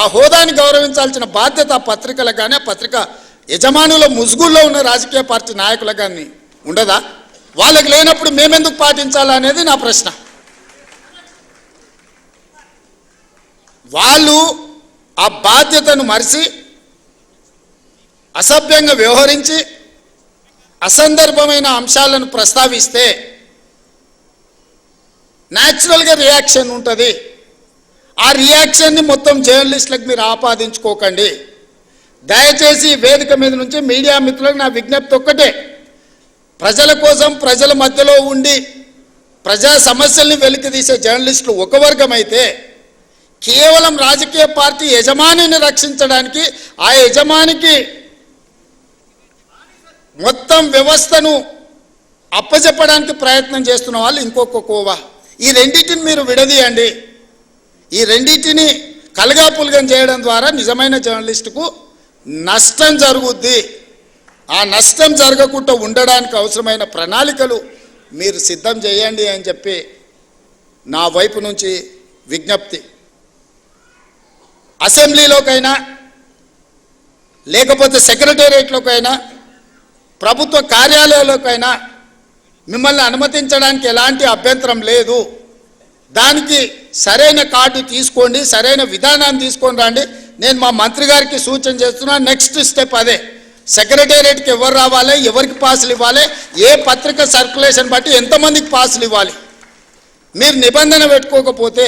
ఆ హోదాని గౌరవించాల్సిన బాధ్యత పత్రికలకు కానీ ఆ పత్రిక యజమానుల ముసుగుల్లో ఉన్న రాజకీయ పార్టీ నాయకులకు కానీ ఉండదా? వాళ్ళకి లేనప్పుడు మేమెందుకు పాటించాలా అనేది నా ప్రశ్న. వాళ్ళు ఆ బాధ్యతను మరిచి అసభ్యంగా వ్యవహరించి అసందర్భమైన అంశాలను ప్రస్తావిస్తే న్యాచురల్గా రియాక్షన్ ఉంటుంది. ఆ రియాక్షన్ని మొత్తం జర్నలిస్టులకు మీరు ఆపాదించుకోకండి. దయచేసి వేదిక మీద నుంచి మీడియా మిత్రులకు నా విజ్ఞప్తి ఒక్కటే. ప్రజల కోసం ప్రజల మధ్యలో ఉండి ప్రజా సమస్యల్ని వెలికితీసే జర్నలిస్టులు ఒక వర్గం అయితే కేవలం రాజకీయ పార్టీ యజమానిని రక్షించడానికి ఆ యజమానికి మొత్తం వ్యవస్థను అప్పచెప్పడానికి ప్రయత్నం చేస్తున్న వాళ్ళు ఇంకొక కోవా. ఈ రెండింటిని మీరు విడదీయండి. ఈ రెండింటిని కలగాపులగం చేయడం ద్వారా నిజమైన జర్నలిస్టుకు నష్టం జరుగుద్ది. ఆ నష్టం జరగకుండా ఉండడానికి అవసరమైన ప్రణాళికలు మీరు సిద్ధం చేయండి అని చెప్పి నా వైపు నుంచి విజ్ఞప్తి. అసెంబ్లీలోకైనా లేకపోతే సెక్రటేరియట్లోకైనా ప్రభుత్వ కార్యాలయాల్లోకైనా మిమ్మల్ని అనుమతించడానికి ఎలాంటి అభ్యంతరం లేదు. దానికి సరైన కార్డు తీసుకోండి సరైన విధానాన్ని తీసుకొని రండి. నేను మా మంత్రి గారికి సూచన చేస్తున్నా నెక్స్ట్ స్టెప్ అదే. సెక్రటేరియట్కి ఎవరు రావాలి ఎవరికి పాసులు ఇవ్వాలి ఏ పత్రిక సర్క్యులేషన్ బట్టి ఎంతమందికి పాసులు ఇవ్వాలి? మీరు నిబంధన పెట్టుకోకపోతే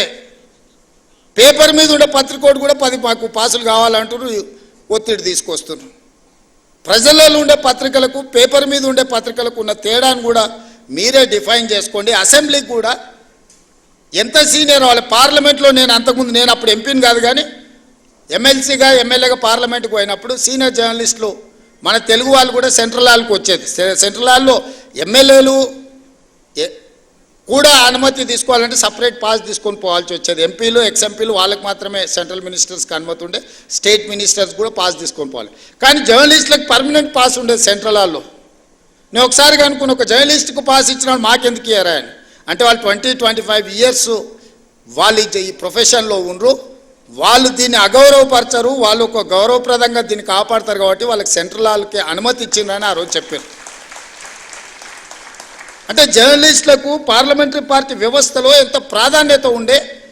పేపర్ మీద ఉండే పత్రికోడు కూడా పది మాకు పాసులు కావాలంటున్నారు ఒత్తిడి తీసుకొస్తున్నారు. ప్రజలలో ఉండే పత్రికలకు పేపర్ మీద ఉండే పత్రికలకు ఉన్న తేడాను కూడా మీరే డిఫైన్ చేసుకోండి. అసెంబ్లీకి కూడా ఎంత సీనియర్ వాళ్ళు పార్లమెంట్లో నేను అంతకుముందు నేను అప్పుడు ఎంపీని కాదు కానీ ఎమ్మెల్సీగా ఎమ్మెల్యేగా పార్లమెంట్కి పోయినప్పుడు సీనియర్ జర్నలిస్టులు మన తెలుగు వాళ్ళు కూడా సెంట్రల్ హాల్కి వచ్చేది. సెంట్రల్ హాల్లో ఎమ్మెల్యేలు కూడా అనుమతి తీసుకోవాలంటే సపరేట్ పాస్ తీసుకొని పోవాల్సి వచ్చేది. ఎంపీలు ఎక్స్ ఎంపీలు వాళ్ళకి మాత్రమే సెంట్రల్ మినిస్టర్స్కి అనుమతి ఉండే స్టేట్ మినిస్టర్స్ కూడా పాస్ తీసుకొని పోవాలి. కానీ జర్నలిస్టులకు పర్మనెంట్ పాస్ ఉండేది సెంట్రల్ హాల్లో. నేను ఒకసారి అనుకున్న ఒక జర్నలిస్ట్కు పాస్ ఇచ్చిన వాళ్ళు మాకెందుకు ఇయ్యారా అని అంటే వాళ్ళు ట్వంటీ ట్వంటీ ఫైవ్ ఇయర్స్ వాళ్ళు ఈ- ప్రొఫెషన్లో ఉండరు. వాళ్ళు దీన్ని అగౌరవపరచరు. వాళ్ళు ఒక గౌరవప్రదంగా దీన్ని కాపాడతారు కాబట్టి వాళ్ళకి సెంట్రల్ వాళ్ళకి అనుమతి ఇచ్చిందని ఆ రోజు చెప్పారు. అంటే జర్నలిస్టులకు పార్లమెంటరీ పార్టీ వ్యవస్థలో ఎంత ప్రాధాన్యత ఉండే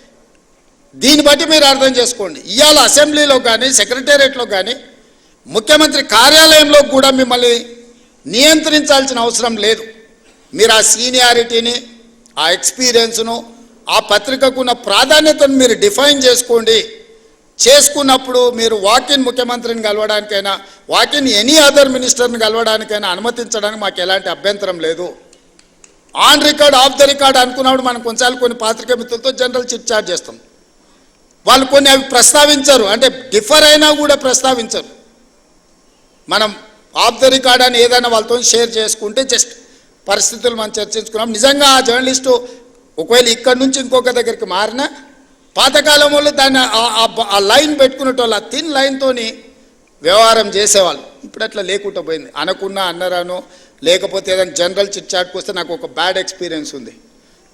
దీన్ని బట్టి మీరు అర్థం చేసుకోండి. ఇవాళ అసెంబ్లీలో కానీ సెక్రటేరియట్లో కానీ ముఖ్యమంత్రి కార్యాలయంలో కూడా మిమ్మల్ని నియంత్రించాల్సిన అవసరం లేదు. మీరు ఆ సీనియారిటీని ఆ ఎక్స్పీరియన్స్ను ఆ పత్రికకున్న ప్రాధాన్యతను మీరు డిఫైన్ చేసుకోండి. చేసుకున్నప్పుడు మీరు వాకిన్ ముఖ్యమంత్రిని కలవడానికైనా వాకిన్ ఎనీ అదర్ మినిస్టర్ని కలవడానికైనా అనుమతించడానికి మాకు ఎలాంటి అభ్యంతరం లేదు. On record off the record అనుకున్నప్పుడు మనం కొన్నిసార్లు కొన్ని పాత్రికా మిత్రులతో జనరల్ చిట్ చాట్ చేస్తాం. వాళ్ళు కొన్ని అవి ప్రస్తావించరు. అంటే డిఫర్ అయినా కూడా ప్రస్తావించరు. మనం ఆఫ్ ద రికార్డ్ అని ఏదైనా వాళ్ళతో షేర్ చేసుకుంటే జస్ట్ పరిస్థితులు మనం చర్చించుకున్నాం. నిజంగా ఆ జర్నలిస్టు ఒకవేళ ఇక్కడి నుంచి ఇంకొక దగ్గరికి మారినా పాతకాలం వాళ్ళు దాన్ని ఆ- లైన్ పెట్టుకునేటోళ్ళు ఆ థిన్ లైన్తోని వ్యవహారం చేసేవాళ్ళు. ఇప్పుడు అట్లా లేకుండా పోయింది. అనకున్నా అన్నరాను లేకపోతే ఏదైనా జనరల్ చిట్ చాట్కి వస్తే నాకు ఒక బ్యాడ్ ఎక్స్పీరియన్స్ ఉంది.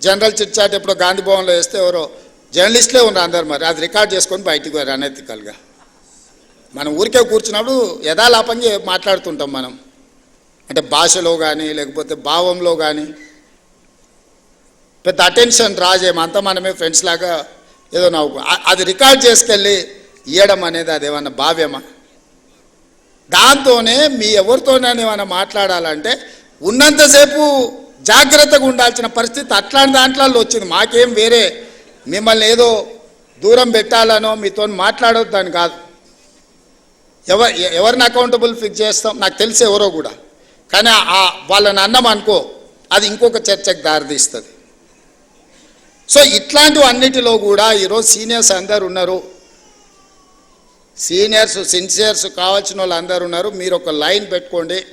జనరల్ చిట్ చాట్ ఎప్పుడో గాంధీ భవన్లో వేస్తే ఎవరో జర్నలిస్టులే ఉన్నారు అందరు మరి. అది రికార్డ్ చేసుకొని బయటికి పోయారు అనెతికల్గా మనం ఊరికే కూర్చున్నప్పుడు యథాలాపంగా మాట్లాడుతుంటాం మనం. అంటే భాషలో కానీ లేకపోతే భావంలో కానీ పెద్ద అటెన్షన్ డ్రా అంతా మనమే ఫ్రెండ్స్ లాగా ఏదో నవ్వు అది రికార్డ్ చేసుకెళ్ళి ఇవ్వడం అనేది అదేమన్నా భావ్యమా? దాంతోనే మీ ఎవరితోనైనా ఏమైనా మాట్లాడాలంటే ఉన్నంతసేపు జాగ్రత్తగా ఉండాల్సిన పరిస్థితి అట్లాంటి దాంట్లో వచ్చింది. మాకేం వేరే మిమ్మల్ని ఏదో దూరం పెట్టాలనో మీతో మాట్లాడొద్దని కాదు. ఎవరు ఎవరిని అకౌంటబుల్ ఫిక్స్ చేస్తాం? నాకు తెలిసి ఎవరో కూడా. కానీ ఆ వాళ్ళని అన్నం అనుకో అది ఇంకొక చర్చకు దారితీస్తుంది. సో ఇట్లాంటివి అన్నిటిలో కూడా ఈరోజు సీనియర్స్ అందరు ఉన్నారు. సీనియర్స్ సిన్సియర్స్ కావాల్సిన వాళ్ళు అందరు ఉన్నారు. మీరు ఒక లైన్ పెట్టుకోండి.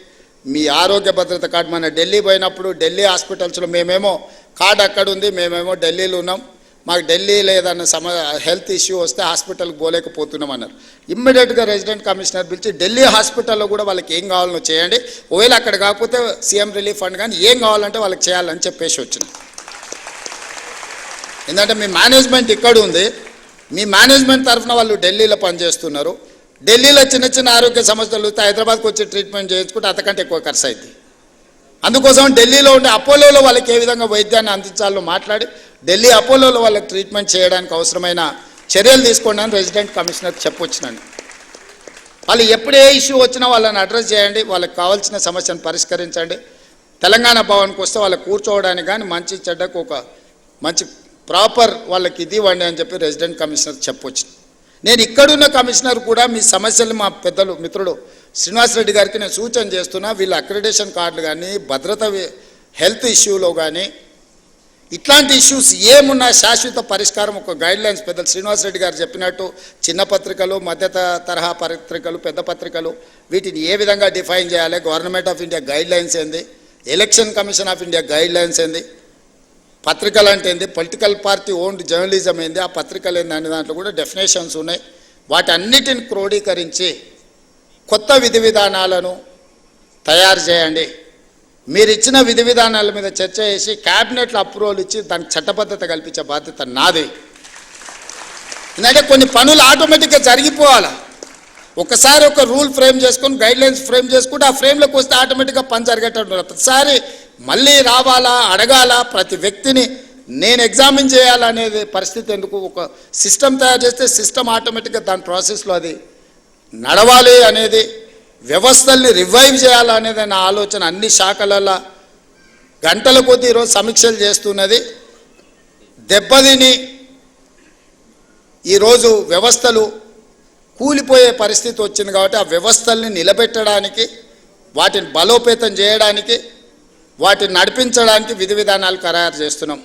మీ ఆరోగ్య భద్రత కార్డు మన ఢిల్లీ పోయినప్పుడు ఢిల్లీ హాస్పిటల్స్లో మేమేమో కార్డు అక్కడ ఉంది మేమేమో ఢిల్లీలో ఉన్నాం. మాకు ఢిల్లీలో ఏదన్నా సమ హెల్త్ ఇష్యూ వస్తే హాస్పిటల్కి పోలేకపోతున్నాం అన్నారు. ఇమ్మీడియట్గా రెసిడెంట్ కమిషనర్ పిలిచి ఢిల్లీ హాస్పిటల్లో కూడా వాళ్ళకి ఏం కావాలనో చేయండి. ఒకవేళ అక్కడ కాకపోతే సీఎం రిలీఫ్ ఫండ్ కానీ ఏం కావాలంటే వాళ్ళకి చేయాలని చెప్పేసి వచ్చిన. ఎందుకంటే మీ మేనేజ్మెంట్ ఇక్కడ ఉంది. మీ మేనేజ్మెంట్ తరఫున వాళ్ళు ఢిల్లీలో పనిచేస్తున్నారు. ఢిల్లీలో చిన్న చిన్న ఆరోగ్య సమస్యలు హైదరాబాద్కి వచ్చి ట్రీట్మెంట్ చేయించుకుంటే అంతకంటే ఎక్కువ ఖర్చు అవుతుంది అందుకోసం ఢిల్లీలో ఉండే అపోలోలో వాళ్ళకి ఏ విధంగా వైద్యాన్ని అందించాలో మాట్లాడి ఢిల్లీ అపోలోలో వాళ్ళకి ట్రీట్మెంట్ చేయడానికి అవసరమైన చర్యలు తీసుకోండి అని రెసిడెంట్ కమిషనర్ చెప్పొచ్చినాను వాళ్ళు ఎప్పుడు ఏ ఇష్యూ వచ్చినా వాళ్ళని అడ్రస్ చేయండి వాళ్ళకి కావాల్సిన సమస్యను పరిష్కరించండి. తెలంగాణ భవన్కి వస్తే వాళ్ళకి కూర్చోవడానికి కానీ మంచి చెడ్డకు ఒక మంచి ప్రాపర్ వాళ్ళకి ఇది ఇవ్వండి అని చెప్పి రెసిడెంట్ కమిషనర్ చెప్పొచ్చు నేను ఇక్కడున్న కమిషనర్ కూడా మీ సమస్యలు మా పెద్దలు మిత్రుడు శ్రీనివాసరెడ్డి గారికి నేను సూచన చేస్తున్నా వీళ్ళ అక్రిడేషన్ కార్డులు కానీ భద్రత హెల్త్ ఇష్యూలో కానీ ఇట్లాంటి ఇష్యూస్ ఏమున్నా శాశ్వత పరిష్కారం ఒక గైడ్ లైన్స్ పెద్దలు శ్రీనివాసరెడ్డి గారు చెప్పినట్టు చిన్న పత్రికలు మధ్య తరహా పత్రికలు పెద్ద పత్రికలు వీటిని ఏ విధంగా డిఫైన్ చేయాలి? Government of India guidelines ఏంది? Election commission of India guidelines ఏంది? పత్రికలు అంటే ఏంది? పొలిటికల్ పార్టీ ఓన్డ్ జర్నలిజం ఏంది? ఆ పత్రికలు ఏంది? అనే దాంట్లో కూడా డెఫినేషన్స్ ఉన్నాయి. వాటన్నిటిని క్రోడీకరించి కొత్త విధి విధానాలను తయారు చేయండి. మీరు ఇచ్చిన విధి విధానాల మీద చర్చ చేసి క్యాబినెట్లో అప్రూవల్ ఇచ్చి దానికి చట్టబద్ధత కల్పించే బాధ్యత నాది. ఎందుకంటే కొన్ని పనులు ఆటోమేటిక్గా జరిగిపోవాలి. ఒకసారి ఒక రూల్ ఫ్రేమ్ చేసుకొని గైడ్ లైన్స్ ఫ్రేమ్ చేసుకుంటే ఆ ఫ్రేమ్లోకి వస్తే ఆటోమేటిక్గా పని జరిగేటట్టు ప్రతిసారి మళ్ళీ రావాలా అడగాల ప్రతి వ్యక్తిని నేను ఎగ్జామిన్ చేయాలనేది పరిస్థితి ఎందుకు? ఒక సిస్టమ్ తయారు చేస్తే సిస్టమ్ ఆటోమేటిక్గా దాని ప్రాసెస్లో అది నడవాలి అనేది వ్యవస్థల్ని రివైవ్ చేయాలనేది నా ఆలోచన అన్ని శాఖలలో గంటల కొద్దీ ఈరోజు సమీక్షలు చేస్తున్నది. దెబ్బతిని ఈరోజు వ్యవస్థలు కూలిపోయే పరిస్థితి వచ్చింది కాబట్టి ఆ వ్యవస్థల్ని నిలబెట్టడానికి వాటిని బలోపేతం చేయడానికి వాటిని నడిపించడానికి విధి విధానాలు ఖరారు చేస్తున్నాం.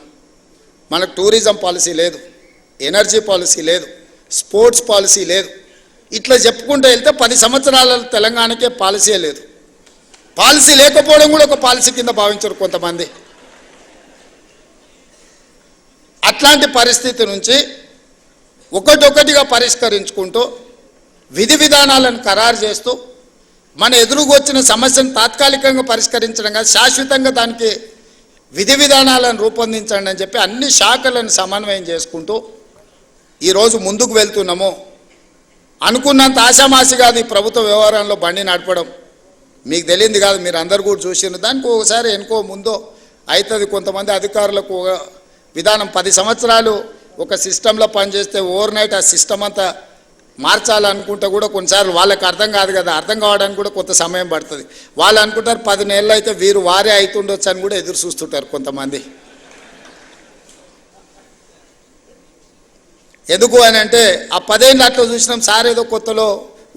మనకు టూరిజం పాలసీ లేదు ఎనర్జీ పాలసీ లేదు స్పోర్ట్స్ పాలసీ లేదు. ఇట్లా చెప్పుకుంటూ వెళ్తే పది సంవత్సరాల తెలంగాణకే పాలసీ లేదు. పాలసీ లేకపోవడం కూడా ఒక పాలసీ కింద భావించరు కొంతమంది. అట్లాంటి పరిస్థితి నుంచి ఒకటొకటిగా పరిష్కరించుకుంటూ విధి విధానాలను ఖరారు చేస్తూ మన ఎదురుకొచ్చిన సమస్యను తాత్కాలికంగా పరిష్కరించడం కాదు శాశ్వతంగా దానికి విధి విధానాలను రూపొందించండి అని చెప్పి అన్ని శాఖలను సమన్వయం చేసుకుంటూ ఈరోజు ముందుకు వెళ్తున్నాము. అనుకున్నంత ఆశామాసి కాదు ఈ ప్రభుత్వ వ్యవహారంలో బండి నడపడం. మీకు తెలియంది కాదు మీరు అందరు కూడా చూసిండ్రు. దానికి ఒకసారి ఎనుకో ముందో అవుతుంది కొంతమంది అధికారులకు ఒక విధానం. పది సంవత్సరాలు ఒక సిస్టంలో పనిచేస్తే ఓవర్ నైట్ ఆ సిస్టమ్ అంతా మార్చాలనుకుంటే కూడా కొన్నిసార్లు వాళ్ళకి అర్థం కాదు కదా. అర్థం కావడానికి కూడా కొంత సమయం పడుతుంది. వాళ్ళు అనుకుంటారు పది నెలలు అయితే వీరు వారే అవుతుండొచ్చు అని కూడా ఎదురు చూస్తుంటారు కొంతమంది. ఎందుకు అని అంటే ఆ పదేళ్ళు అట్లా చూసినాం సార్ ఏదో కొత్తలో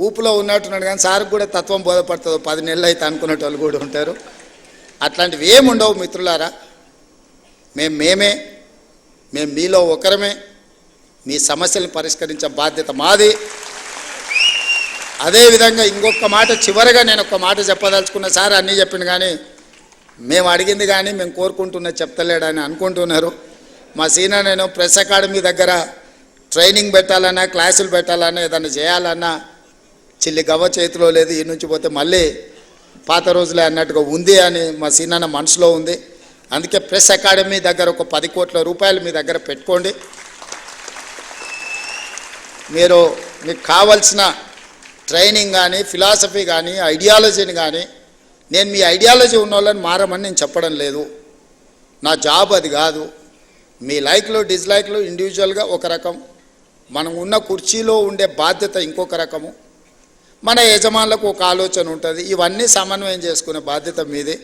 ఊపులో ఉన్నట్టున్నాడు కానీ సార్ కూడా తత్వం బోధపడుతుంది పది నెలలు అయితే అనుకునే వాళ్ళు కూడా ఉంటారు. అట్లాంటివి ఏముండవు మిత్రులారా. మేము మేమే మేము మీలో ఒకరమే మీ సమస్యలను పరిష్కరించే బాధ్యత మాది. అదేవిధంగా ఇంకొక మాట చివరగా నేను ఒక మాట చెప్పదలుచుకున్న సార్ అన్నీ చెప్పింది కానీ మేము అడిగింది కానీ మేము కోరుకుంటున్న చెప్తలేడని అనుకుంటున్నారు. మా సీనియర్ నేను ప్రెస్ అకాడమీ దగ్గర ట్రైనింగ్ పెట్టాలన్నా క్లాసులు పెట్టాలన్నా ఏదైనా చేయాలన్నా చిల్లి గవ్వ చేతిలో లేదు ఈ నుంచి పోతే మళ్ళీ పాత రోజులే అన్నట్టుగా ఉంది అని మా సీనన్న మనసులో ఉంది. అందుకే ప్రెస్ అకాడమీ దగ్గర ఒక పది కోట్ల రూపాయలు మీ దగ్గర పెట్టుకోండి. మీరు మీకు కావలసిన ట్రైనింగ్ కానీ ఫిలాసఫీ కానీ ఐడియాలజీని కానీ నేను మీ ఐడియాలజీ ఉన్న వాళ్ళని మారమని నేను చెప్పడం లేదు. నా జాబ్ అది కాదు. మీ లైక్లు డిస్లైక్లు ఇండివిజువల్గా ఒక రకం. మనం ఉన్న కుర్చీలో ఉండే బాధ్యత ఇంకొక రకము. మన యజమానులకు ఒక ఆలోచన ఉంటుంది. ఇవన్నీ సమన్వయం చేసుకునే బాధ్యత మీదే.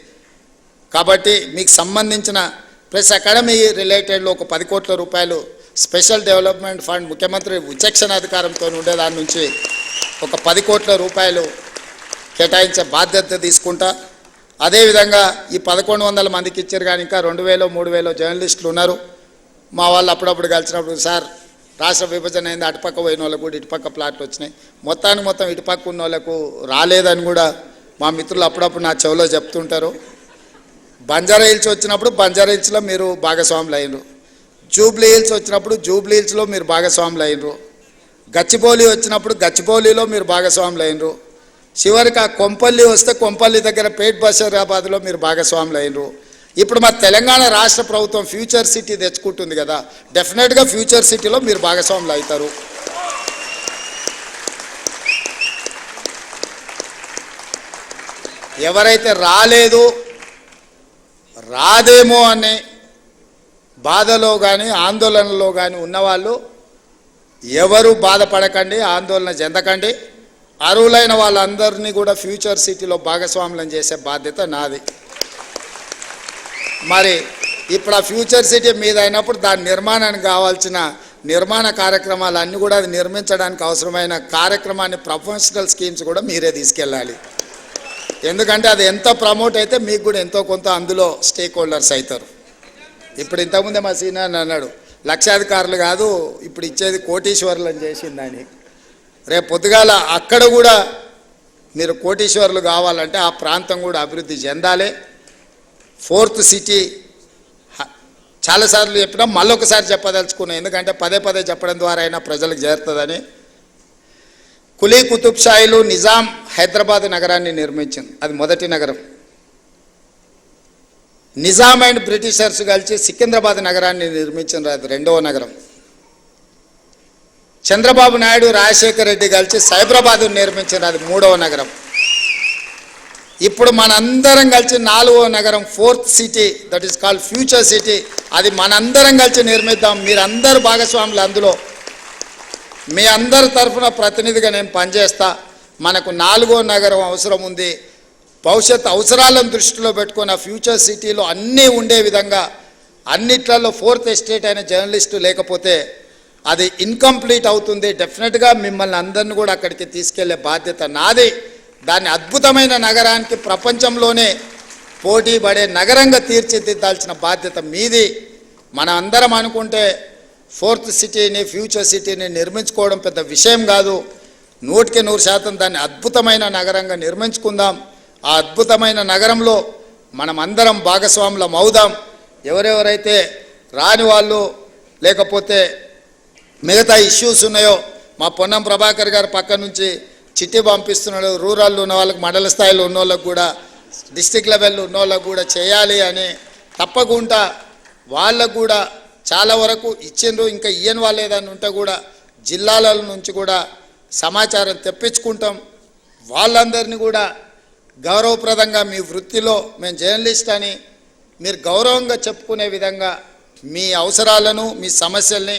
కాబట్టి మీకు సంబంధించిన ప్లస్ అకాడమీ రిలేటెడ్లో ఒక పది కోట్ల రూపాయలు స్పెషల్ డెవలప్మెంట్ ఫండ్ ముఖ్యమంత్రి విచక్షణ అధికారంతో ఉండే దాని నుంచి ఒక పది కోట్ల రూపాయలు కేటాయించే బాధ్యత తీసుకుంటా. అదేవిధంగా ఈ పదకొండు వందల మందికి ఇచ్చారు కానీ ఇంకా రెండు వేలు మూడు వేలు జర్నలిస్టులు ఉన్నారు. మా వాళ్ళు అప్పుడప్పుడు కలిసినప్పుడు సార్ రాష్ట్ర విభజన అయింది అటుపక్క పోయిన వాళ్ళకు కూడా ఇటుపక్క ప్లాట్లు వచ్చినాయి. మొత్తానికి మొత్తం ఇటుపక్క ఉన్న వాళ్ళకు రాలేదని కూడా మా మిత్రులు అప్పుడప్పుడు నా చెవిలో చెప్తుంటారు. బంజారా హిల్స్ వచ్చినప్పుడు బంజారా హిల్స్లో మీరు భాగస్వాములు అయినరు. జూబ్లీ హిల్స్ వచ్చినప్పుడు జూబ్లీ హిల్స్లో మీరు భాగస్వాములు అయినరు. గచ్చిబౌలి వచ్చినప్పుడు గచ్చిబౌలిలో మీరు భాగస్వాములు అయినరు. చివరికి ఆ కొంపల్లి వస్తే కొంపల్లి దగ్గర పేట్ బషీరాబాద్లో మీరు భాగస్వాములు అయినరు. ఇప్పుడు మా తెలంగాణ రాష్ట్ర ప్రభుత్వం ఫ్యూచర్ సిటీ తెచ్చుకుంటుంది కదా డెఫినెట్గా ఫ్యూచర్ సిటీలో మీరు భాగస్వాములు అవుతారు. ఎవరైతే రాలేదు రాదేమో అనే బాధలో కానీ ఆందోళనలో కానీ ఉన్నవాళ్ళు ఎవరు బాధపడకండి ఆందోళన చెందకండి. అరువులైన వాళ్ళందరినీ కూడా ఫ్యూచర్ సిటీలో భాగస్వాములను చేసే బాధ్యత నాది. మరి ఇప్పుడు ఆ ఫ్యూచర్ సిటీ మీద అయినప్పుడు దాని నిర్మాణానికి కావాల్సిన నిర్మాణ కార్యక్రమాలు అన్నీ కూడా అది నిర్మించడానికి అవసరమైన కార్యక్రమాన్ని ప్రొఫెషనల్ స్కీమ్స్ కూడా మీరే తీసుకెళ్ళాలి. ఎందుకంటే అది ఎంత ప్రమోట్ అయితే మీకు కూడా ఎంతో కొంత అందులో స్టేక్ హోల్డర్స్ అవుతారు. ఇప్పుడు ఇంతకుముందే మా సీనియర్ అన్నాడు లక్షాధికారులు కాదు ఇప్పుడు ఇచ్చేది కోటీశ్వరులు అని చేసిందని రేపు పొద్దుగాల అక్కడ కూడా మీరు కోటీశ్వరులు కావాలంటే ఆ ప్రాంతం కూడా అభివృద్ధి చెందాలి. ఫోర్త్ సిటీ చాలాసార్లు చెప్పినా మళ్ళొకసారి చెప్పదలుచుకున్నాం. ఎందుకంటే పదే పదే చెప్పడం ద్వారా అయినా ప్రజలకు చేరుతుందని. కులీ కుతుబ్షాయిలు నిజాం హైదరాబాద్ నగరాన్ని నిర్మించింది. అది మొదటి నగరం. నిజాం అండ్ బ్రిటిషర్స్ కలిసి సికింద్రాబాద్ నగరాన్ని నిర్మించింది. అది రెండవ నగరం. చంద్రబాబు నాయుడు రాజశేఖర రెడ్డి కలిసి సైబరాబాద్ నిర్మించింది. అది మూడవ నగరం. ఇప్పుడు మనందరం కలిసి నాలుగో నగరం fourth city that is called future city అది మనందరం కలిసి నిర్మిద్దాం. మీరందరూ భాగస్వాములు అందులో. మీ అందరి తరఫున ప్రతినిధిగా నేను పనిచేస్తా. మనకు నాలుగో నగరం అవసరం ఉంది. భవిష్యత్ అవసరాలను దృష్టిలో పెట్టుకున్న ఫ్యూచర్ సిటీలో అన్నీ ఉండే విధంగా అన్నిట్లలో ఫోర్త్ ఎస్టేట్ అయిన జర్నలిస్టు లేకపోతే అది ఇన్కంప్లీట్ అవుతుంది. డెఫినెట్గా మిమ్మల్ని అందరిని కూడా అక్కడికి తీసుకెళ్ళే బాధ్యత నాది. దాన్ని అద్భుతమైన నగరానికి ప్రపంచంలోనే పోటీ పడే నగరంగా తీర్చిదిద్దాల్సిన బాధ్యత మీది. మన అందరం అనుకుంటే ఫోర్త్ సిటీని ఫ్యూచర్ సిటీని నిర్మించుకోవడం పెద్ద విషయం కాదు. నూటికి నూరు శాతం దాన్ని అద్భుతమైన నగరంగా నిర్మించుకుందాం. ఆ అద్భుతమైన నగరంలో మనం అందరం భాగస్వాములం అవుదాం. ఎవరెవరైతే రాని వాళ్ళు లేకపోతే మిగతా ఇష్యూస్ ఉన్నాయో మా పొన్నం ప్రభాకర్ గారు పక్క నుంచి చిట్టి పంపిస్తున్నాడు రూరల్ ఉన్న వాళ్ళకి మండల స్థాయిలో ఉన్న వాళ్ళకు కూడా డిస్టిక్ లెవెల్లో ఉన్న వాళ్ళకి కూడా చేయాలి అని తప్పకుండా వాళ్ళకు కూడా చాలా వరకు ఇచ్చిండ్రు. ఇంకా ఇయ్యని వాళ్ళు ఏదైనా ఉంటే కూడా జిల్లాల నుంచి కూడా సమాచారం తెప్పించుకుంటాం. వాళ్ళందరినీ కూడా గౌరవప్రదంగా మీ వృత్తిలో మేము జర్నలిస్ట్ అని మీరు గౌరవంగా చెప్పుకునే విధంగా మీ అవసరాలను మీ సమస్యల్ని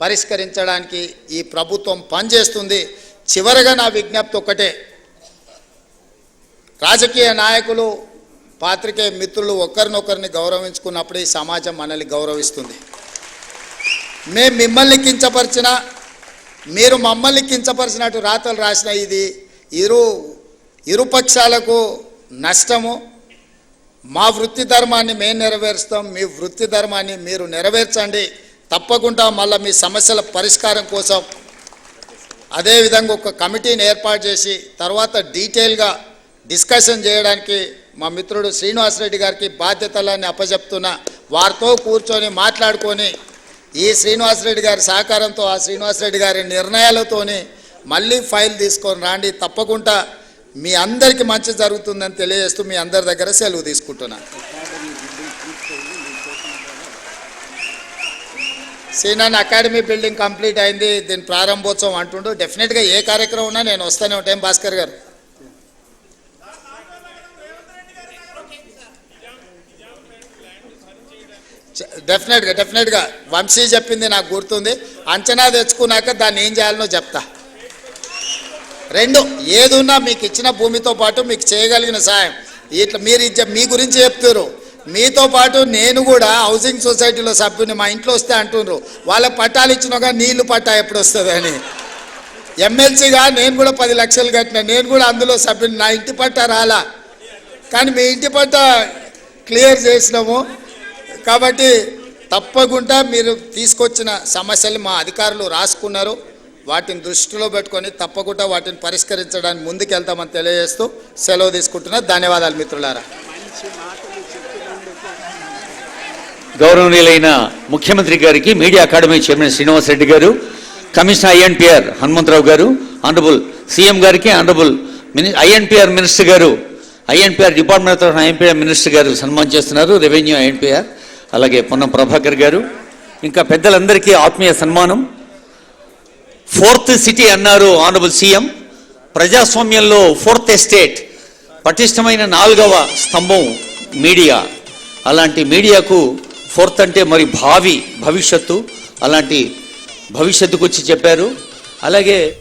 పరిష్కరించడానికి ఈ ప్రభుత్వం పనిచేస్తుంది. చివరగా నా విజ్ఞప్తి ఒక్కటే. రాజకీయ నాయకులు పాత్రికేయ మిత్రులు ఒకరినొకరిని గౌరవించుకున్నప్పుడు ఈ సమాజం మనల్ని గౌరవిస్తుంది. మేము మిమ్మల్ని కించపరిచిన మీరు మమ్మల్ని కించపరిచినట్టు రాతలు రాసిన ఇది ఇరు ఇరుపక్షాలకు నష్టము. మా వృత్తి ధర్మాన్ని మేము నెరవేరుస్తాం మీ వృత్తి ధర్మాన్ని మీరు నెరవేర్చండి. తప్పకుండా మళ్ళీ మీ సమస్యల పరిష్కారం కోసం అదేవిధంగా ఒక కమిటీని ఏర్పాటు చేసి తర్వాత డీటెయిల్గా డిస్కషన్ చేయడానికి మా మిత్రుడు శ్రీనివాసరెడ్డి గారికి బాధ్యతలన్నీ అప్పచెప్తున్నా వారితో కూర్చొని మాట్లాడుకొని ఈ శ్రీనివాసరెడ్డి గారి సహకారంతో ఆ శ్రీనివాసరెడ్డి గారి నిర్ణయాలతోని మళ్ళీ ఫైల్ తీసుకొని రాండి. తప్పకుండా మీ అందరికీ మంచి జరుగుతుందని తెలియజేస్తూ మీ అందరి దగ్గర సెలవు తీసుకుంటున్నాను. సీనాన్ అకాడమీ బిల్డింగ్ కంప్లీట్ అయింది దీని ప్రారంభోత్సవం అంటుండు. డెఫినెట్గా ఏ కార్యక్రమం ఉన్నా నేను వస్తానే ఉంటాను భాస్కర్ గారు? డెఫినెట్గా డెఫినెట్గా వంశీ చెప్పింది నాకు గుర్తుంది. అంచనా తెచ్చుకున్నాక దాన్ని ఏం చేయాలనో చెప్తా. రెండు ఏదున్నా మీకు ఇచ్చిన భూమితో పాటు మీకు చేయగలిగిన సాయం. ఇట్లా మీరు మీ గురించి చెప్తారు. మీతో పాటు నేను కూడా హౌసింగ్ సొసైటీలో సభ్యుని మా ఇంట్లో వస్తే అంటున్నారు వాళ్ళకి పట్టాలు ఇచ్చినాక నీళ్ళు పట్టా ఎప్పుడు వస్తుంది అని. ఎమ్మెల్సీగా నేను కూడా పది లక్షలు కట్టిన నేను కూడా అందులో సభ్యుని నా ఇంటి పట్ట రాలా. కానీ మీ ఇంటి పట్ట క్లియర్ చేసినాము. కాబట్టి తప్పకుండా మీరు తీసుకొచ్చిన సమస్యలు మా అధికారులు రాసుకున్నారు. వాటిని దృష్టిలో పెట్టుకొని తప్పకుండా వాటిని పరిష్కరించడానికి ముందుకెళ్తామని తెలియజేస్తూ సెలవు తీసుకుంటున్నా. ధన్యవాదాలు మిత్రులారా. గౌరవనీయులైన ముఖ్యమంత్రి గారికి media academy chairman Srinivas Reddy గారు కమిషనర్ ఐఎన్పిఆర్ హనుమంతరావు గారు ఆనరబుల్ సీఎం గారికి ఆనరబుల్ మిని ఐఎన్పిఆర్ మినిస్టర్ గారు INPR department of INPR minister గారు సన్మానం చేస్తున్నారు రెవెన్యూ ఐఎన్పిఆర్ అలాగే పొన్నం ప్రభాకర్ గారు. ఇంకా పెద్దలందరికీ ఆత్మీయ సన్మానం. ఫోర్త్ సిటీ అన్నారు ఆనరబుల్ సీఎం. ప్రజాస్వామ్యంలో ఫోర్త్ ఎస్టేట్ పటిష్టమైన నాలుగవ స్తంభం మీడియా. అలాంటి మీడియాకు ఫోర్త్ అంటే మరి భావి భవిష్యత్తు అలాంటి భవిష్యత్తుకు వచ్చి చెప్పారు. అలాగే